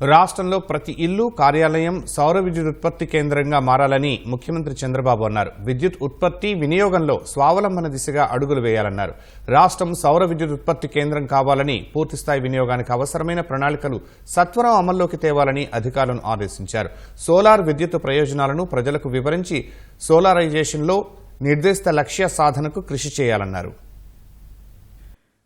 రాష్ట్రంలో ప్రతి ఇల్లు కార్యాలయం సౌర విద్యుత్ ఉత్పత్తి కేంద్రంగా మారాలని ముఖ్యమంత్రి చంద్రబాబు అన్నారు. విద్యుత్ ఉత్పత్తి వినియోగంలో స్వావలంబన దిశగా అడుగులు వేయాలన్నారు. రాష్ట్రం సౌర విద్యుత్ ఉత్పత్తి కేంద్రం కావాలని పూర్తిస్థాయి వినియోగానికి అవసరమైన ప్రణాళికలు సత్వరం అమల్లోకి తేవాలని అధికారులను ఆదేశించారు. సోలార్ విద్యుత్ ప్రయోజనాలను ప్రజలకు వివరించి సోలారైజేషన్లో నిర్దేశిత లక్ష్య సాధనకు కృషి చేయాలన్నారు.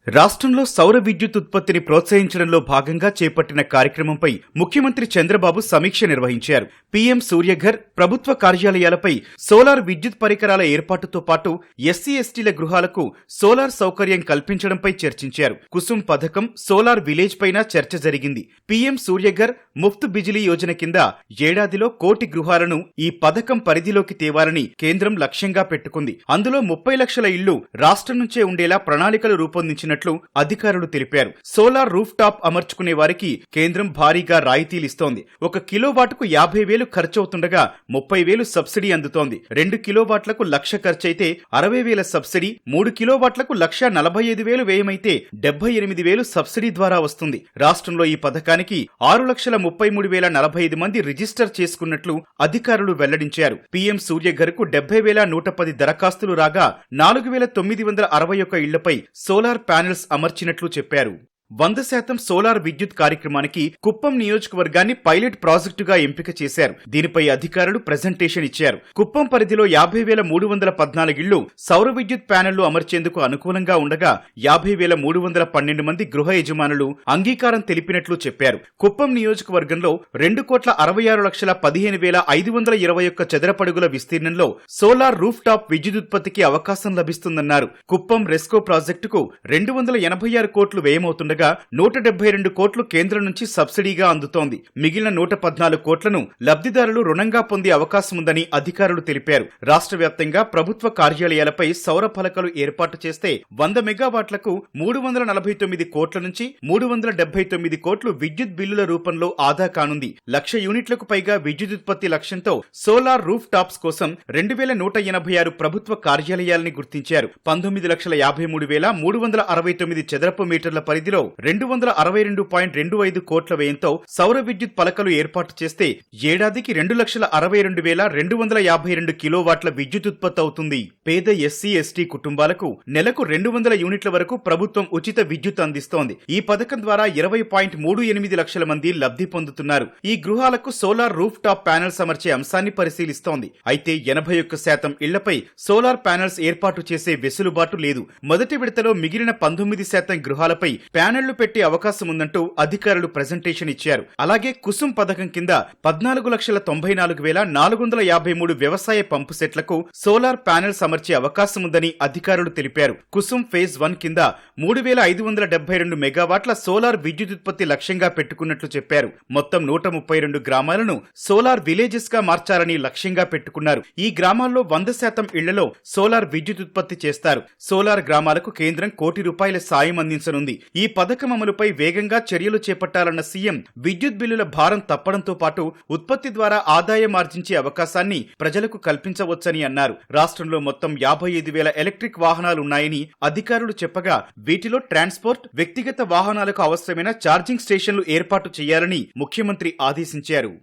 రాష్ట్రంలో సౌర విద్యుత్ ఉత్పత్తిని ప్రోత్సహించడంలో భాగంగా చేపట్టిన కార్యక్రమంపై ముఖ్యమంత్రి చంద్రబాబు సమీక్ష నిర్వహించారు. పీఎం సూర్యఘర్ ప్రభుత్వ కార్యాలయాలపై సోలార్ విద్యుత్ పరికరాల ఏర్పాటుతో పాటు ఎస్సీ ఎస్టీల గృహాలకు సోలార్ సౌకర్యం కల్పించడంపై చర్చించారు. కుసుమ్ పథకం సోలార్ విలేజ్ పైన చర్చ జరిగింది. పీఎం సూర్యఘర్ ముఫ్త్ బిజిలీ యోజన కింద ఏడాదిలో కోటి గృహాలను ఈ పథకం పరిధిలోకి తేవాలని కేంద్రం లక్ష్యంగా పెట్టుకుంది. అందులో ముప్పై లక్షల ఇళ్ళు రాష్ట్రం నుంచే ఉండేలా ప్రణాళికలు రూపొందించిన చేస్తున్నట్లు అధికారులు తెలిపారు. సోలార్ రూఫ్ టాప్ అమర్చుకునే వారికి కేంద్రం భారీగా రాయితీలిస్తోంది. ఒక కిలోవాట్కు యాభై వేలు ఖర్చవుతుండగా ముప్పై వేలు సబ్సిడీ అందుతోంది. రెండు కిలోవాట్లకు లక్ష ఖర్చయితే అరవై వేల సబ్సిడీ మూడు కిలోవాట్లకు లక్ష నలభై ఐదు వేలు వ్యయమైతే డెబ్బై ఎనిమిది వేలు సబ్సిడీ ద్వారా వస్తుంది. రాష్ట్రంలో ఈ పథకానికి ఆరు లక్షల ముప్పై మూడు వేల నలభై ఐదు మంది రిజిస్టర్ చేసుకున్నట్లు అధికారులు వెల్లడించారు. పీఎం సూర్యఘర్కు డెబ్బై వేల నూట పది దరఖాస్తులు రాగా నాలుగు వేల తొమ్మిది వందల అరవై ఒక్క ఇళ్ళపై సోలార్ ప్యానెల్స్ అమర్చినట్లు చెప్పారు. వంద శాతం సోలార్ విద్యుత్ కార్యక్రమానికి కుప్పం నియోజకవర్గాన్ని పైలట్ ప్రాజెక్టుగా ఎంపిక చేశారు. దీనిపై అధికారులు ప్రజెంటేషన్ ఇచ్చారు. కుప్పం పరిధిలో యాభై వేల మూడు వందల పద్నాలుగు ఇళ్ళు సౌర విద్యుత్ ప్యానెళ్ళు అమర్చేందుకు అనుకూలంగా ఉండగా యాభై వేల మూడు వందల పన్నెండు మంది గృహ యజమానులు అంగీకారం తెలిపినట్లు చెప్పారు. కుప్పం నియోజకవర్గంలో రెండు కోట్ల అరవై ఆరు లక్షల పదిహేను వేల ఐదు వందల ఇరవై ఒక్క చదరపడుగుల విస్తీర్ణంలో సోలార్ రూఫ్ టాప్ విద్యుదుత్పత్తికి అవకాశం లభిస్తుందన్నారు. కుప్పం రెస్కో ప్రాజెక్టుకు రెండు వందల ఎనభై ఆరు కోట్లు వ్యయమవుతుండగా నూట డెబ్బై రెండు కోట్లు కేంద్రం నుంచి సబ్సిడీగా అందుతోంది. మిగిలిన నూట పద్నాలుగు కోట్లను లబ్ధిదారులు రుణంగా పొందే అవకాశం ఉందని అధికారులు తెలిపారు. రాష్ట్ర వ్యాప్తంగా ప్రభుత్వ కార్యాలయాలపై సౌర ఫలకాలు ఏర్పాటు చేస్తే వంద మెగావాట్లకు మూడు వందల నలభై తొమ్మిది కోట్ల నుంచి మూడు వందల డెబ్బై తొమ్మిది కోట్లు విద్యుత్ బిల్లుల రూపంలో ఆదా కానుంది. లక్ష యూనిట్లకు పైగా విద్యుత్ ఉత్పత్తి లక్ష్యంతో సోలార్ రూఫ్ టాప్స్ కోసం రెండు వేల నూట ఎనభై ఆరు ప్రభుత్వ కార్యాలయాలని గుర్తించారు. పంతొమ్మిది లక్షల యాభై మూడు వేల మూడు వందల అరవై తొమ్మిది చదరపు మీటర్ల పరిధిలో రెండు వందల అరవై రెండు పాయింట్ రెండు ఐదు కోట్ల వ్యయంతో సౌర విద్యుత్ పలకలు ఏర్పాటు చేస్తే ఏడాదికి రెండు లక్షల అరవై రెండు వేల రెండు వందల యాభై రెండు కిలోవాట్ల విద్యుత్ ఉత్పత్తి అవుతుంది. పేద ఎస్సీ ఎస్టీ కుటుంబాలకు నెలకు రెండు వందల యూనిట్ల వరకు ప్రభుత్వం ఉచిత విద్యుత్ అందిస్తోంది. ఈ పథకం ద్వారా ఇరవై పాయింట్ మూడు ఎనిమిది లక్షల మంది లబ్ధి పొందుతున్నారు. ఈ గృహాలకు సోలార్ రూఫ్ టాప్ ప్యానెల్స్ అమర్చే అంశాన్ని పరిశీలిస్తోంది. అయితే ఎనభై ఒక్క శాతం ఇళ్ళపై సోలార్ ప్యానెల్స్ ఏర్పాటు చేసే వెసులుబాటు లేదు. మొదటి విడతలో మిగిలిన పంతొమ్మిది శాతం గృహాలపై ప్యానెళ్ళు పెట్టే అవకాశం ఉందంటూ అధికారులు ప్రజెంటేషన్ ఇచ్చారు. అలాగే కుసుమ్ పథకం కింద పద్నాలుగు లక్షల తొంభై నాలుగు వేల నాలుగు వందల యాభై మూడు వ్యవసాయ పంపు సెట్లకు సోలార్ ప్యానెల్స్ అమర్చే అవకాశం ఉందని అధికారులు తెలిపారు. కుసుమ్ ఫేజ్ వన్ కింద మూడు వేల ఐదు వందల డెబ్బై రెండు మెగావాట్ల సోలార్ విద్యుత్ ఉత్పత్తి లక్ష్యంగా పెట్టుకున్నట్లు చెప్పారు. మొత్తం నూట ముప్పై రెండు గ్రామాలను సోలార్ విలేజెస్గా మార్చాలని లక్ష్యంగా పెట్టుకున్నారు. ఈ గ్రామాల్లో వంద శాతం ఇళ్ళలో సోలార్ విద్యుత్ ఉత్పత్తి చేస్తారు. సోలార్ గ్రామాలకు కేంద్రం కోటి రూపాయల సాయం అందించనుంది. ఈ పథకం అమలుపై వేగంగా చర్యలు చేపట్టాలన్న సీఎం విద్యుత్ బిల్లుల భారం తప్పడంతో పాటు ఉత్పత్తి ద్వారా ఆదాయం ఆర్జించే అవకాశాన్ని ప్రజలకు కల్పించవచ్చని అన్నారు. రాష్ట్రంలో మొత్తం యాభై ఐదు వేల ఎలక్ట్రిక్ వాహనాలున్నాయని అధికారులు చెప్పగా వీటిలో ట్రాన్స్పోర్ట్ వ్యక్తిగత వాహనాలకు అవసరమైన ఛార్జింగ్ స్టేషన్లు ఏర్పాటు చేయాలని ముఖ్యమంత్రి ఆదేశించారు.